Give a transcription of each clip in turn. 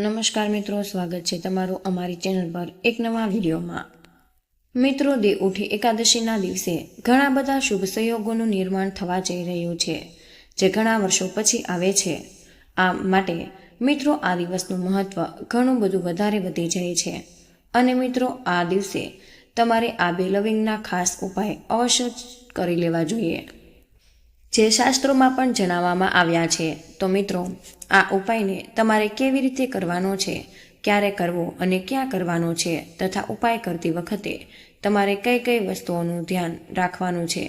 નમસ્કાર મિત્રો, સ્વાગત છે તમારું અમારી ચેનલ પર એક નવા વિડીયોમાં. મિત્રો, દે ઉઠી એકાદશીના દિવસે ઘણા બધા શુભ સંયોગોનું નિર્માણ થવા જઈ રહ્યું છે, જે ઘણા વર્ષો પછી આવે છે. આ માટે મિત્રો, આ દિવસનું મહત્વ ઘણું બધું વધારે વધી જાય છે. અને મિત્રો, આ દિવસે તમારે આ બે લવિંગના ખાસ ઉપાય અવશ્ય કરી લેવા જોઈએ. જે શાસ્ત્રોમાં પણ જણાવવામાં આવ્યા છે. તો મિત્રો, આ ઉપાયને તમારે કેવી રીતે કરવાનો છે? ક્યારે કરવો અને ક્યાં કરવાનો છે? તથા ઉપાય કરતી વખતે તમારે કઈ કઈ વસ્તુઓનું ધ્યાન રાખવાનું છે?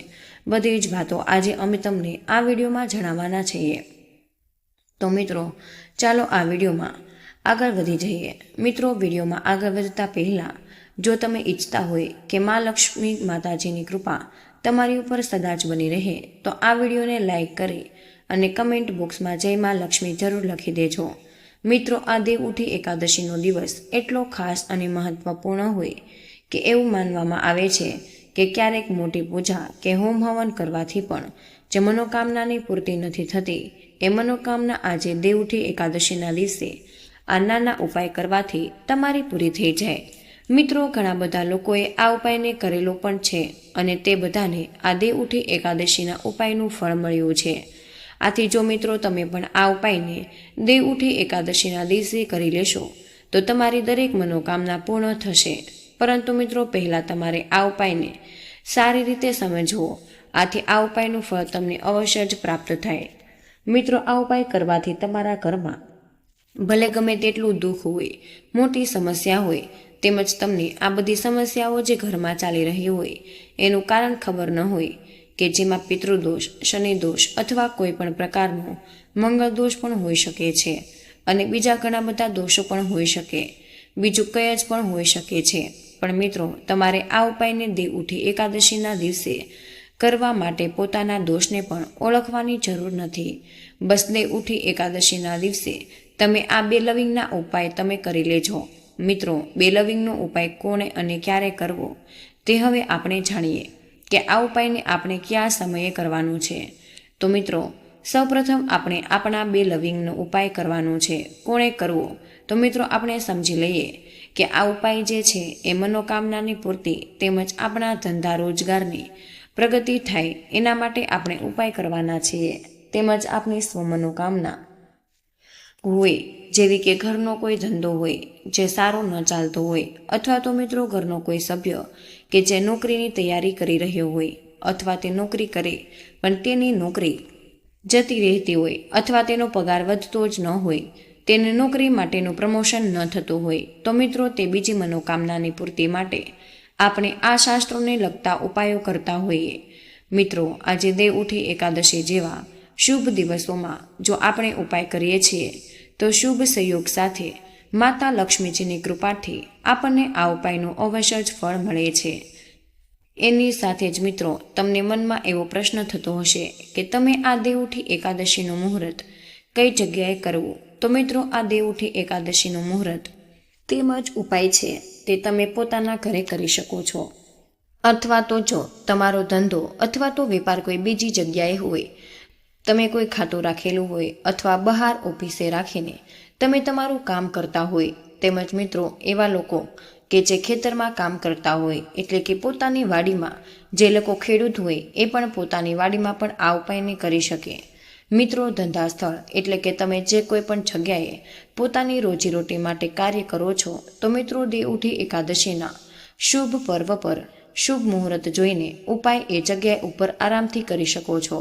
બધી જ વાતો આજે અમે તમને આ વિડીયોમાં જણાવવાના છીએ. તો મિત્રો, ચાલો આ વિડીયોમાં આગળ વધી જઈએ. મિત્રો, વિડીયોમાં આગળ વધતા પહેલાં, જો તમે ઈચ્છતા હોય કે મા લક્ષ્મી માતાજીની કૃપા તમારી ઉપર સદા જ બની રહે, તો આ વિડીયોને લાઈક કરી અને કમેન્ટ બોક્સમાં જય માં લક્ષ્મી જરૂર લખી દેજો. મિત્રો, આ દેવ ઉઠી એકાદશીનો દિવસ એટલો ખાસ અને મહત્વપૂર્ણ હોય કે એવું માનવામાં આવે છે કે ક્યારેક મોટી પૂજા કે હોમ હવન કરવાથી પણ જે મનોકામનાની પૂર્તિ નથી થતી, એ મનોકામના આજે દેવઠી એકાદશીના દિવસે આ નાના ઉપાય કરવાથી તમારી પૂરી થઈ જાય. મિત્રો, ઘણા બધા લોકોએ આ ઉપાયને કરેલો પણ છે અને તે બધાને આ દેવ ઉઠી એકાદશીના ઉપાયનું ફળ મળ્યું છે. આથી જો મિત્રો, તમે પણ આ ઉપાયને દેવ ઉઠી એકાદશીના દિવસે કરી લેશો, તો તમારી દરેક મનોકામના પૂર્ણ થશે. પરંતુ મિત્રો, પહેલાં તમારે આ ઉપાયને સારી રીતે સમજવો. આથી આ ઉપાયનું ફળ તમને અવશ્ય જ પ્રાપ્ત થાય. મિત્રો, આ ઉપાય કરવાથી તમારા ઘરમાં ભલે ગમે તેટલું દુઃખ હોય, મોટી સમસ્યા હોય તેમજ તમને આ બધી સમસ્યાઓ જે ઘરમાં ચાલી રહી હોય, એનું કારણ ખબર ન હોય કે જેમાં પિતૃદોષ, શનિદોષ અથવા કોઈ પણ પ્રકારનો મંગળ દોષ પણ હોઈ શકે છે અને બીજા ઘણા બધા દોષો પણ હોઈ શકે. બીજું કંઈ જ પણ હોઈ શકે છે. પણ મિત્રો, તમારે આ ઉપાયને દેવ ઉઠી એકાદશીના દિવસે કરવા માટે પોતાના દોષને પણ ઓળખવાની જરૂર નથી. બસ દેવ ઉઠી એકાદશીના દિવસે તમે આ બે લવિંગના ઉપાય તમે કરી લેજો. મિત્રો, બેલવિંગનો ઉપાય કોણે અને ક્યારે કરવો, તે હવે આપણે જાણીએ કે આ ઉપાયને આપણે કયા સમયે કરવાનું છે. તો મિત્રો, સૌપ્રથમ આપણે આપણા બે લવિંગનો ઉપાય કરવાનો છે. કોણે કરવો? તો મિત્રો, આપણે સમજી લઈએ કે આ ઉપાય જે છે એ મનોકામનાની પૂર્તિ તેમજ આપણા ધંધા રોજગારની પ્રગતિ થાય એના માટે આપણે ઉપાય કરવાના છીએ. તેમજ આપણી સ્વમનોકામના હોય, જેવી કે ઘરનો કોઈ ધંધો હોય, જે સારો ન ચાલતો હોય, અથવા તો મિત્રો ઘરનો કોઈ સભ્ય, કે જે નોકરીની તૈયારી કરી રહ્યો હોય, અથવા તે નોકરી કરે, પણ તેની નોકરી જતી રહેતી હોય, અથવા તેનો પગાર વધતો જ ન હોય, તેને નોકરી માટેનું પ્રમોશન ન થતું હોય, તો મિત્રો તે બીજી મનોકામનાની પૂર્તિ માટે આપણે આ શાસ્ત્રોને લગતા ઉપાયો કરતા હોઈએ. મિત્રો, આજે દેવ ઉઠી એકાદશી જેવા શુભ દિવસોમાં જો આપણે ઉપાય કરીએ છીએ, તો શુભ સંયોગ સાથે માતા લક્ષ્મીજીની કૃપાથી આપણને આ ઉપાયનું અવશ્ય જ ફળ મળે છે. એની સાથે જ મિત્રો, તમને મનમાં એવો પ્રશ્ન થતો હશે કે તમે આ દેવઉઠી એકાદશીનું મુહૂર્ત કઈ જગ્યાએ કરવું? તો મિત્રો, આ દેવઉઠી એકાદશીનું મુહૂર્ત તેમજ ઉપાય છે તે તમે પોતાના ઘરે કરી શકો છો. અથવા તો જો તમારો ધંધો અથવા તો વેપાર કોઈ બીજી જગ્યાએ હોય તમે કોઈ ખાતું રાખેલું હોય અથવા બહાર ઓફિસે રાખીને તમે તમારું કામ કરતા હોય, તેમજ મિત્રો, એવા લોકો કે જે ખેતરમાં કામ કરતા હોય, એટલે કે પોતાની વાડીમાં જે લોકો ખેડૂત હોય, એ પણ પોતાની વાડીમાં પણ આ ઉપાયને કરી શકે. મિત્રો ધંધા સ્થળ એટલે કે તમે જે કોઈ પણ જગ્યાએ પોતાની રોજીરોટી માટે કાર્ય કરો છો, તો મિત્રો દે ઉઠી એકાદશીના શુભ પર્વ પર શુભ મુહૂર્ત જોઈને ઉપાય એ જગ્યાએ ઉપર આરામથી કરી શકો છો.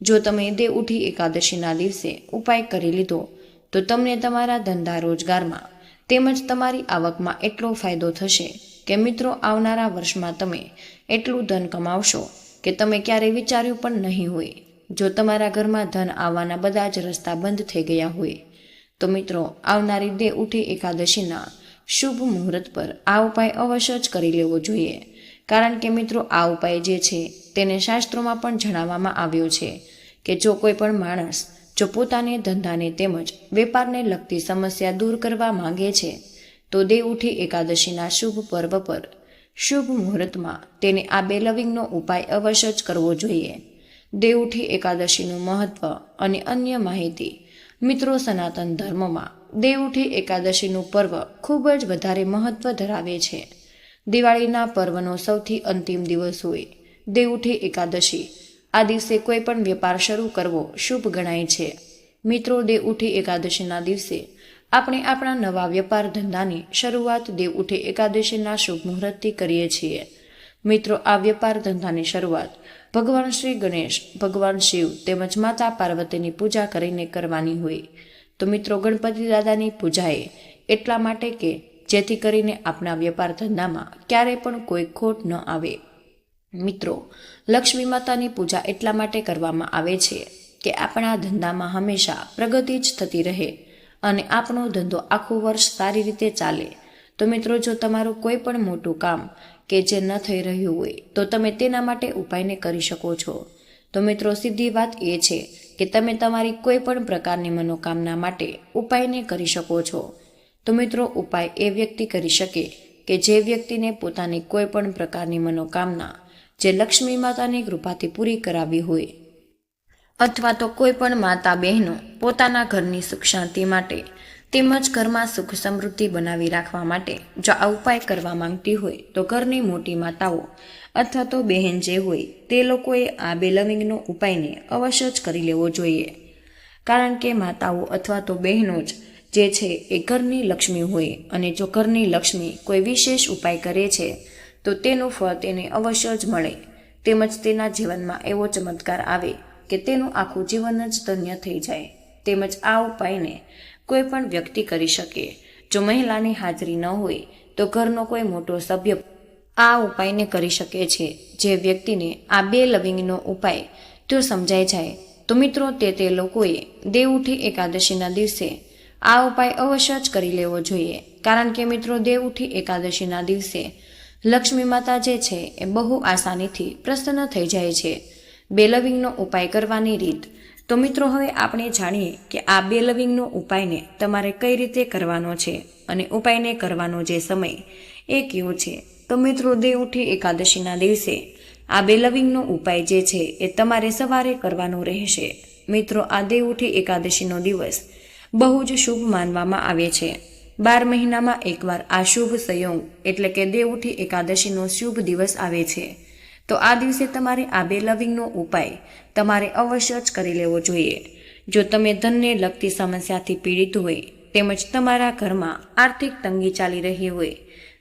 જો તમે દે ઉઠી એકાદશીના દિવસે ઉપાય કરી લીધો, તો તમને તમારા ધંધા રોજગારમાં તેમજ તમારી આવકમાં એટલો ફાયદો થશે કે મિત્રો આવનારા વર્ષમાં તમે એટલું ધન કમાવશો કે તમે ક્યારેય વિચાર્યું પણ નહીં હોય. જો તમારા ઘરમાં ધન આવવાના બધા જ રસ્તા બંધ થઈ ગયા હોય, તો મિત્રો આવનારી દે ઉઠી એકાદશીના શુભ મુહૂર્ત પર આ ઉપાય અવશ્ય જ કરી લેવો જોઈએ. કારણ કે મિત્રો આ ઉપાય જે છે, તેને શાસ્ત્રોમાં પણ જણાવવામાં આવ્યો છે. કે જો કોઈ પણ માણસ જો પોતાને ધંધાને તેમજ વેપારને લગતી સમસ્યા દૂર કરવા માંગે છે, તો દેવ ઉઠી એકાદશીના શુભ પર્વ પર, શુભ મુહૂર્તમાં તેને આ બેલવિંગનો ઉપાય અવશ્ય જ કરવો જોઈએ. દેવ ઉઠી એકાદશીનું મહત્વ અને અન્ય માહિતી મિત્રો સનાતન ધર્મમાં દેવઉઠી એકાદશીનું પર્વ ખૂબ જ વધારે મહત્વ ધરાવે છે. દિવાળીના પર્વનો સૌથી અંતિમ દિવસ હોય. દેવઉઠી એકાદશી આ દિવસે કોઈ પણ વેપાર શરૂ કરવો શુભ ગણાય છે. મિત્રો દેવ ઉઠી એકાદશીના દિવસે. આપણે આપણા નવા વેપાર ધંધાની શરૂઆત દેવ ઉઠે એકાદશીના શુભ મુહૂર્તથી કરીએ છીએ. મિત્રો, આ વેપાર ધંધાની શરૂઆત ભગવાન શ્રી ગણેશ, ભગવાન શિવ તેમજ માતા પાર્વતીની પૂજા કરીને કરવાની હોય. તો મિત્રો, ગણપતિ દાદાની પૂજાએ એટલા માટે કે જેથી કરીને આપણા વેપાર ધંધામાં ક્યારેય પણ કોઈ ખોટ ન આવે. મિત્રો લક્ષ્મી માતાની પૂજા એટલા માટે કરવામાં આવે છે કે આપણા ધંધામાં હંમેશા પ્રગતિ જ થતી રહે અને આપણો ધંધો આખું વર્ષ સારી રીતે ચાલે. તો મિત્રો, જો તમારું કોઈ પણ મોટું કામ કે જે ન થઈ રહ્યું હોય, તો તમે તેના માટે ઉપાયને કરી શકો છો. તો મિત્રો, સીધી વાત એ છે કે તમે તમારી કોઈ પણ પ્રકારની મનોકામના માટે ઉપાયને કરી શકો છો. તો મિત્રો, ઉપાય એ વ્યક્તિ કરી શકે કે જે વ્યક્તિને પોતાની કોઈ પણ પ્રકારની મનોકામના જે લક્ષ્મી માતાની કૃપાથી પૂરી કરાવી હોય. અથવા તો કોઈ પણ માતા બહેનો પોતાના ઘરની સુખ શાંતિ માટે તેમજ ઘરમાં સુખ સમૃદ્ધિ બનાવી રાખવા માટે જો આ ઉપાય કરવા માંગતી હોય, તો ઘરની મોટી માતાઓ અથવા તો બહેન જે હોય, તે લોકોએ આ બેલવિંગનો ઉપાયને અવશ્ય જ કરી લેવો જોઈએ. કારણ કે માતાઓ અથવા તો બહેનો જ જે છે એ ઘરની લક્ષ્મી હોય અને જો ઘરની લક્ષ્મી કોઈ વિશેષ ઉપાય કરે છે તો તેનું ફળ તેને અવશ્ય જ મળે. તેમજ તેના જીવનમાં એવો ચમત્કાર આવે કે તેનું આખું જીવન જ ધન્ય થઈ જાય. તેમજ આ ઉપાયને કોઈ પણ વ્યક્તિ કરી શકે. જો મહિલાની હાજરી ન હોય, તો ઘરનો કોઈ મોટો સભ્ય આ ઉપાયને કરી શકે છે. જે વ્યક્તિને આ બે લવિંગનો ઉપાય તો સમજાઈ જાય. તો મિત્રો, તે તે લોકોએ દેવઉઠી એકાદશીના દિવસે આ ઉપાય અવશ્ય જ કરી લેવો જોઈએ. કારણ કે મિત્રો દેવઉઠી એકાદશીના દિવસે લક્ષ્મી માતા જે છે એ બહુ આસાનીથી પ્રસન્ન થઈ જાય છે. બેલવિંગનો ઉપાય કરવાની રીત. તો મિત્રો હવે આપણે જાણીએ કે આ બેલવિંગનો ઉપાયને તમારે કઈ રીતે કરવાનો છે અને ઉપાયને કરવાનો જે સમય એ કેવો છે. તો મિત્રો દેવઉઠી એકાદશીના દિવસે. આ બેલવિંગનો ઉપાય જે છે એ તમારે સવારે કરવાનો રહેશે. મિત્રો આ દેવઉઠી એકાદશીનો દિવસ બહુ જ શુભ માનવામાં આવે છે. બાર મહિનામાં એકવાર આ શુભ સંયોગ, એટલે કે દેવઉઠી એકાદશીનો શુભ દિવસ આવે છે. તો આ દિવસે તમારે આ બે લવિંગનો ઉપાય તમારે અવશ્ય જ કરી લેવો જોઈએ. જો તમે ધનને લગતી સમસ્યાથી પીડિત હોય, તેમજ તમારા ઘરમાં આર્થિક તંગી ચાલી રહી હોય,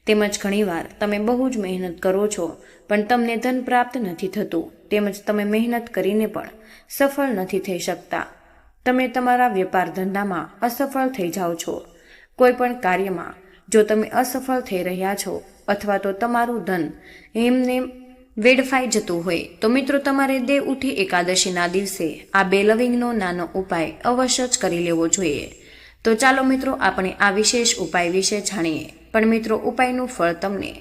તેમજ ઘણીવાર તમે બહુ જ મહેનત કરો છો, પણ તમને ધન પ્રાપ્ત નથી થતું, તેમજ તમે મહેનત કરીને પણ સફળ નથી થઈ શકતા. તમે તમારા વેપાર ધંધામાં અસફળ થઈ જાઓ છો. કોઈ પણ કાર્યમાં જો તમે અસફળ થઈ રહ્યા છો અથવા તો તમારું ધન એમને વેડફાઈ જતું હોય, તો મિત્રો તમારે દેવ ઉઠી એકાદશીના દિવસે આ બેલવિંગનો નાનો ઉપાય અવશ્ય જ કરી લેવો જોઈએ. તો ચાલો મિત્રો આપણે આ વિશેષ ઉપાય વિશે જાણીએ. પણ મિત્રો ઉપાયનું ફળ તમને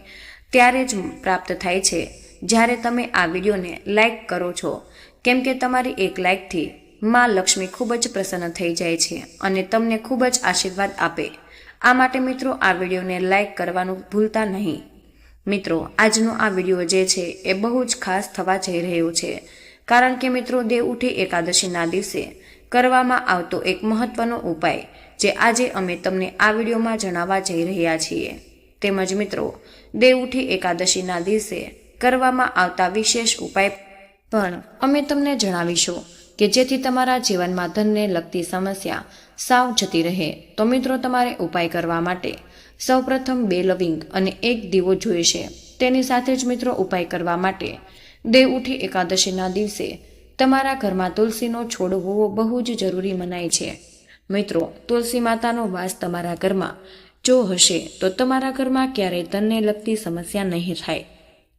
ત્યારે જ પ્રાપ્ત થાય છે જ્યારે તમે આ વિડીયોને લાઇક કરો છો. કેમ કે તમારી એક લાઇકથી માં લક્ષ્મી ખૂબ જ પ્રસન્ન થઈ જાય છે અને તમને ખૂબ જ આશીર્વાદ આપે. આ માટે મિત્રો આ વિડીયોને લાઇક કરવાનું ભૂલતા નહીં. મિત્રો, આજનો આ વીડિયો જે છે એ બહુ જ ખાસ થવા જઈ રહ્યો છે. કારણ કે મિત્રો, દેવ ઉઠી એકાદશીના દિવસે. કરવામાં આવતો એક મહત્વનો ઉપાય, જે આજે અમે તમને આ વિડીયોમાં જણાવવા જઈ રહ્યા છીએ. તેમજ મિત્રો, દેવ ઉઠી એકાદશીના દિવસે કરવામાં આવતા વિશેષ ઉપાય પણ અમે તમને જણાવીશું. કે જેથી તમારા જીવનમાં ધનને લગતી સમસ્યા સાવ જતી રહે. તો મિત્રો, તમારે ઉપાય કરવા માટે સૌપ્રથમ બે લવિંગ અને એક દીવો જોઈશે. તેની સાથે જ મિત્રો, ઉપાય કરવા માટે દેવ ઉઠી એકાદશીના દિવસે તમારા ઘરમાં તુલસીનો છોડ હોવો બહુ જ જરૂરી મનાય છે. મિત્રો, તુલસી માતાનો વાસ તમારા ઘરમાં જો હશે, તો તમારા ઘરમાં ક્યારેય ધનને લગતી સમસ્યા નહીં થાય.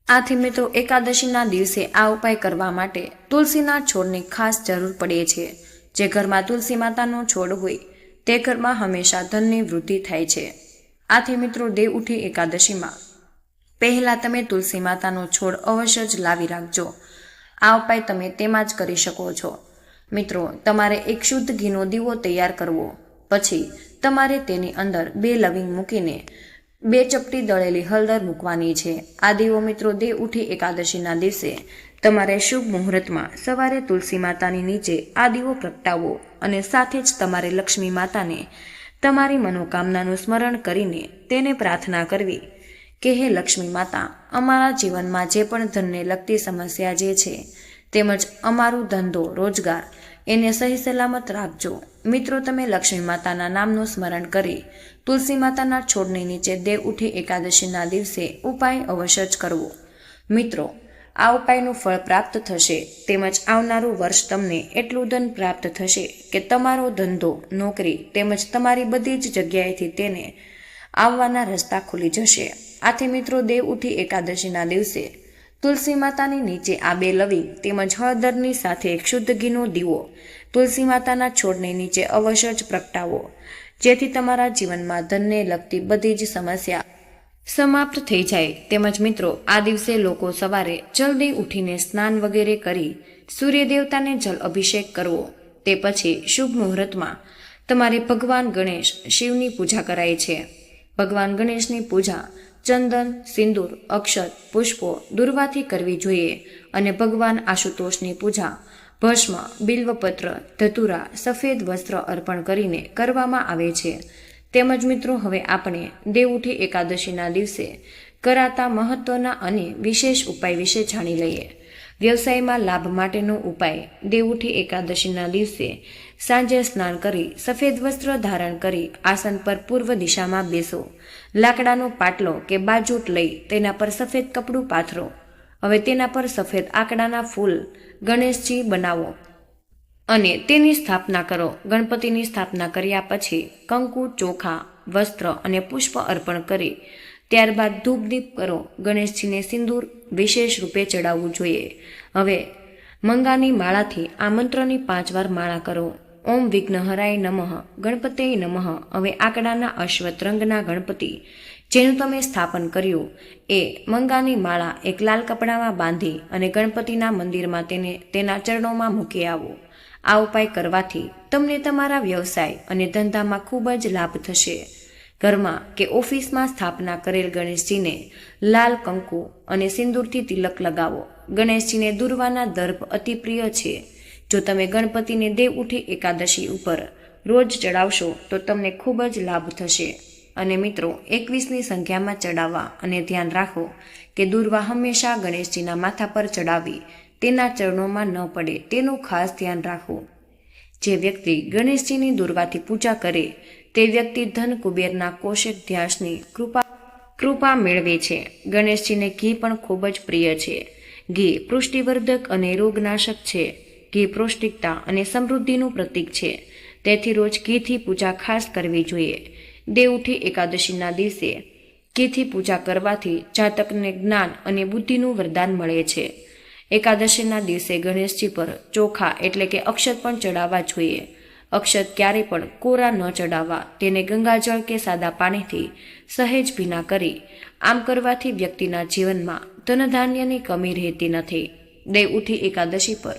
આથી મિત્રો, એકાદશીના દિવસે આ ઉપાય કરવા માટે તુલસીના છોડની ખાસ જરૂર પડે છે. જે ઘરમાં તુલસી માતાનો છોડ હોય, તે ઘરમાં હંમેશા ધનની વૃદ્ધિ થાય છે. આથી મિત્રો, દેવ ઉઠી એકાદશીમાં. પહેલાં તમે તુલસી માતાનો છોડ અવશ્ય જ લાવી રાખજો. આ ઉપાય તમે તેમાં જ કરી શકો છો. મિત્રો, તમારે એક શુદ્ધ ઘીનો દીવો તૈયાર કરવો. પછી તમારે તેની અંદર બે લવિંગ મૂકીને બે ચપટી દળેલી હળદર મૂકવાની છે. આ દીવો મિત્રો, દેવ ઉઠી એકાદશીના દિવસે તમારે શુભ મુહૂર્તમાં સવારે તુલસી માતાની નીચે આ દીવો પ્રગટાવો અને સાથે જ તમારે લક્ષ્મી માતાને તમારી મનોકામનાનું સ્મરણ કરીને તેને પ્રાર્થના કરવી કે હે લક્ષ્મી માતા, અમારા જીવનમાં જે પણ ધનને લગતી સમસ્યા જે છે, તેમજ અમારું ધંધો, રોજગાર એને સહી સલામત રાખજો. મિત્રો, તમે લક્ષ્મી માતાના નામનું સ્મરણ કરી તુલસી માતાના છોડની નીચે દેવ ઉઠી એકાદશીના દિવસે ઉપાય અવશ્ય જ કરવો. મિત્રો, આ ઉપાયનું ફળ પ્રાપ્ત થશે તેમજ આવનારું વર્ષ તમને એટલું ધન પ્રાપ્ત થશે કે તમારો ધંધો, નોકરી તેમજ તમારી બધી જ જગ્યાએથી તેને આવવાના રસ્તા ખુલી જશે. આથી મિત્રો, દેવ ઉઠી એકાદશીના દિવસે તુલસી માતાની નીચે આ બે લવિંગ તેમજ હળદરની સાથે એક શુદ્ધ ઘીનો દીવો. તુલસી માતાના છોડની નીચે અવશ્ય જ પ્રગટાવો. જેથી તમારા જીવનમાં ધનને લગતી બધી જ સમસ્યા સમાપ્ત થઈ જાય. તેમજ મિત્રો, આ દિવસે લોકો સવારે જલ્દી ઉઠીને સ્નાન વગેરે કરી સૂર્ય દેવતાને જલ અભિષેક કરવો. તે પછી શુભ મુહૂર્તમાં તમારે ભગવાન ગણેશ શિવની પૂજા કરાય છે. ભગવાન ગણેશની પૂજા ચંદન, સિંદૂર અક્ષત પુષ્પો દુર્વાથી કરવી જોઈએ અને ભગવાન આશુતોષની પૂજા, ભસ્મ, બિલ્વપત્ર, ધતુરા, સફેદ વસ્ત્ર અર્પણ કરીને કરવામાં આવે છે. તેમજ મિત્રો, હવે આપણે દેવઉઠી એકાદશીના દિવસે કરાતા મહત્વના અને વિશેષ ઉપાય વિશે જાણી લઈએ. વ્યવસાયમાં લાભ માટેનો ઉપાય. દેવઉઠી એકાદશીના દિવસે સાંજે સ્નાન કરી, સફેદ વસ્ત્ર ધારણ કરી, આસન પર પૂર્વ દિશામાં બેસો. લાકડાનો પાટલો કે બાજૂટ લઈ તેના પર સફેદ કપડું પાથરો. હવે તેના પર સફેદ આંકડાના ફૂલ ગણેશજી બનાવો અને તેની સ્થાપના કરો. ગણપતિની સ્થાપના કર્યા પછી કંકુ, ચોખા, વસ્ત્ર અને પુષ્પ અર્પણ કરી ત્યારબાદ ધૂપ દીપ કરો. ગણેશજીને સિંદૂર વિશેષ રૂપે ચડાવવું જોઈએ. હવે, મંગાની માળાથી આ મંત્રની પાંચ વાર માળા કરો. ઓમ વિઘ્નહરાય નમઃ ગણપતે નમઃ. હવે આંકડાના અશ્વત રંગના ગણપતિ, જેનું તમે સ્થાપન કર્યું. એ મંગાની માળા એક લાલ કપડામાં બાંધી અને ગણપતિના મંદિરમાં તેને, તેના ચરણોમાં મૂકી આવો. આ ઉપાય કરવાથી તમને તમારા વ્યવસાય અને ધંધામાં ખૂબ જ લાભ થશે. ઘરમાં કે ઓફિસમાં સ્થાપના કરેલ ગણેશજીને લાલ કંકુ અને સિંદૂરથી તિલક લગાવો. ગણેશજીને દુર્વાના દર્ભ અતિ પ્રિય છે. જો તમે ગણપતિને દેવ ઉઠી એકાદશી ઉપર રોજ ચડાવશો, તો તમને ખૂબ જ લાભ થશે. અને મિત્રો, એકવીસની સંખ્યામાં ચડાવવા અને ધ્યાન રાખો કે દુર્વા હંમેશા ગણેશજીના માથા પર ચડાવી તેના ચરણોમાં ન પડે, તેનું ખાસ ધ્યાન રાખવું જે વ્યક્તિ ગણેશજીની દુર્વાથી પૂજા કરે તે વ્યક્તિ ધન કુબેરના કોશિક ધ્યાસની કૃપા કૃપા મેળવે છે. ગણેશજીને ઘી પણ ખૂબ જ પ્રિય છે. ઘી પુષ્ટિવર્ધક અને રોગનાશક છે. ઘી પૌષ્ટિકતા અને સમૃદ્ધિનું પ્રતીક છે. તેથી રોજ ઘીથી પૂજા ખાસ કરવી જોઈએ. દેવઉઠી એકાદશીના દિવસે ઘીથી પૂજા કરવાથી જાતકને જ્ઞાન અને બુદ્ધિનું વરદાન મળે છે. એકાદશીના દિવસે ગણેશજી પર ચોખા એટલે કે અક્ષર પણ ચડાવવા જોઈએ. અક્ષત ક્યારે પણ કોરા ન ચડાવવા. તેને ગંગાજળ કે સાદા પાણીથી સહેજ ભીના કરી. આમ કરવાથી વ્યક્તિના જીવનમાં ધનધાન્યની કમી રહેતી નથી. દેવ ઉઠી એકાદશી પર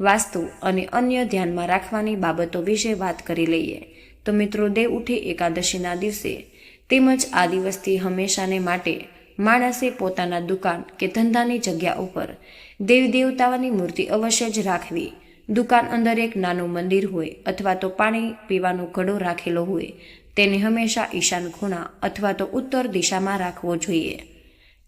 વાસ્તુ અને અન્ય ધ્યાનમાં રાખવાની બાબતો વિશે વાત કરી લઈએ. તો મિત્રો દેવ ઉઠી એકાદશીના દિવસે તેમજ આ દિવસથી હંમેશાને માટે માણસે પોતાના દુકાન કે ધંધાની જગ્યા ઉપર દેવી દેવતાઓની મૂર્તિ અવશ્ય જ રાખવી. દુકાન અંદર એક નાનું મંદિર હોય અથવા તો પાણી પીવાનો ઘડો રાખેલો હોય, તેને હંમેશા ઈશાન ખૂણા અથવા તો ઉત્તર દિશામાં રાખવો જોઈએ.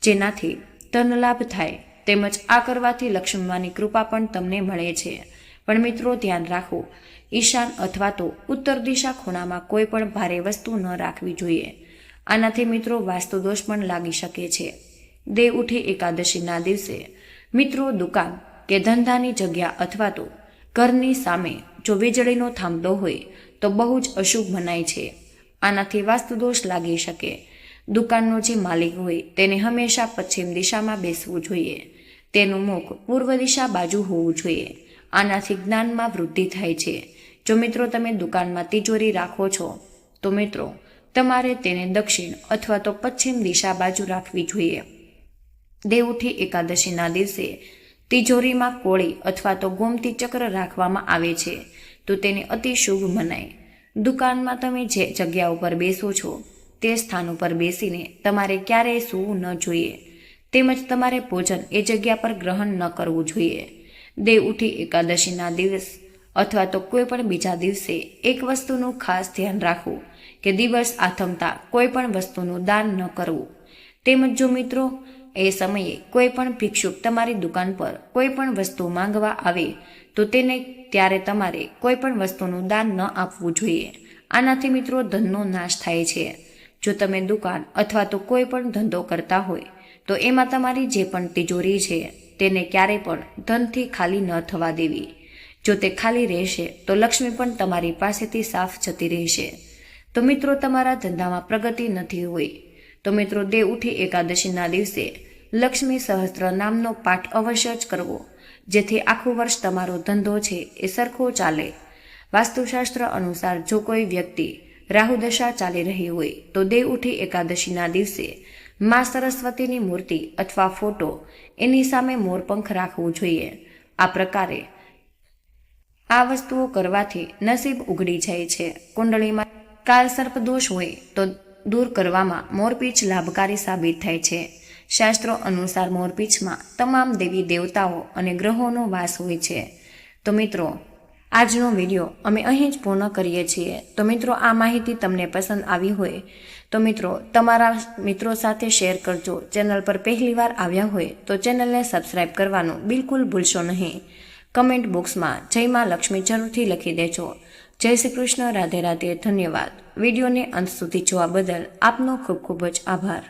જેનાથી ધન લાભ થાય તેમજ આ કરવાથી લક્ષ્મીમાની કૃપા પણ તમને મળે છે. પણ મિત્રો, ધ્યાન રાખો, ઈશાન અથવા તો ઉત્તર દિશા ખૂણામાં કોઈ પણ ભારે વસ્તુ ન રાખવી જોઈએ. આનાથી મિત્રો વાસ્તુદોષ પણ લાગી શકે છે. દેવ ઉઠી એકાદશીના દિવસે. મિત્રો, દુકાન કે ધંધાની જગ્યા અથવા તો ઘરની સામે જો વીજળીનો થાંભલો હોય, તો બહુ જ અશુભ મનાય છે. આનાથી વાસ્તુદોષ લાગી શકે. દુકાનનો જે માલિક હોય, તેને હંમેશા પશ્ચિમ દિશામાં બેસવું જોઈએ. તેનું મુખ પૂર્વ દિશા બાજુ હોવું જોઈએ. આનાથી જ્ઞાનમાં વૃદ્ધિ થાય છે. જો મિત્રો, તમે દુકાનમાં તિજોરી રાખો છો, તો મિત્રો, તમારે તેને દક્ષિણ અથવા તો પશ્ચિમ દિશા બાજુ રાખવી જોઈએ. દેવઉઠી એકાદશીના દિવસે તિજોરીમાં કોળી અથવા તો ગોમતી ચક્ર રાખવામાં આવે છે, તો તેને અતિ શુભ મનાય. દુકાનમાં તમે જે જગ્યા ઉપર બેસો છો, તે સ્થાન ઉપર બેસીને તમારે ક્યારેય સૂવું ન જોઈએ. તેમજ તમારે ભોજન એ જગ્યા પર ગ્રહણ ન કરવું જોઈએ. દેવ ઉઠી એકાદશીના દિવસ અથવા તો કોઈ પણ બીજા દિવસે એક વસ્તુનું ખાસ ધ્યાન રાખવું કે દિવસ આથમતા કોઈ પણ વસ્તુનું દાન ન કરવું. તેમજ જો મિત્રો એ સમયે કોઈ પણ ભિક્ષુક તમારી દુકાન પર કોઈ પણ વસ્તુ માંગવા આવે, તો તેને ત્યારે તમારે કોઈ પણ વસ્તુનું દાન ન આપવું જોઈએ. આનાથી મિત્રો ધનનો નાશ થાય છે. જો તમે દુકાન અથવા તો કોઈ પણ ધંધો કરતા હોય, તો એમાં તમારી જે પણ તિજોરી છે, તેને ક્યારે પણ ધનથી ખાલી ન થવા દેવી. જો તે ખાલી રહેશે, તો લક્ષ્મી પણ તમારી પાસેથી સાફ જતી રહેશે. તો મિત્રો, તમારા ધંધામાં પ્રગતિ નથી હોય. તો મિત્રો દેવ ઉઠી એકાદશીના દિવસે લક્ષ્મી સહસ્ત્ર નામનો પાઠ અવશ્ય જ કરવો. જેથી આખું વર્ષ તમારો ધંધો છે એ સરખો ચાલે. વાસ્તુશાસ્ત્ર અનુસાર જો કોઈ વ્યક્તિ રાહુદશા ચાલી રહી હોય તો દેવ ઉઠી એકાદશીના દિવસે મા સરસ્વતીની મૂર્તિ અથવા ફોટો એની સામે મોરપંખ રાખવું જોઈએ. આ પ્રકારે આ વસ્તુઓ કરવાથી નસીબ ઉઘડી જાય છે. કુંડળીમાં કાલ સર્પ દોષ હોય તો દૂર કરવામાં મોરપીંછ લાભકારી સાબિત થાય છે. શાસ્ત્રો અનુસાર મોરપીંછમાં તમામ દેવી દેવતાઓ અને ગ્રહોનો વાસ હોય છે. તો મિત્રો, આજનો વીડિયો અમે અહીં જ પૂર્ણ કરીએ છીએ. તો મિત્રો, આ માહિતી તમને પસંદ આવી હોય, તો મિત્રો, તમારા મિત્રો સાથે શેર કરજો. ચેનલ પર પહેલીવાર આવ્યા હોય, તો ચેનલને સબસ્ક્રાઈબ કરવાનું બિલકુલ ભૂલશો નહીં. કમેન્ટ બોક્સમાં જય માં લક્ષ્મી જરૂરથી લખી દેજો. જય શ્રી કૃષ્ણ, રાધે રાધે, ધન્યવાદ. વિડીયોને અંત સુધી જોવા બદલ આપનો ખૂબ ખૂબ જ આભાર.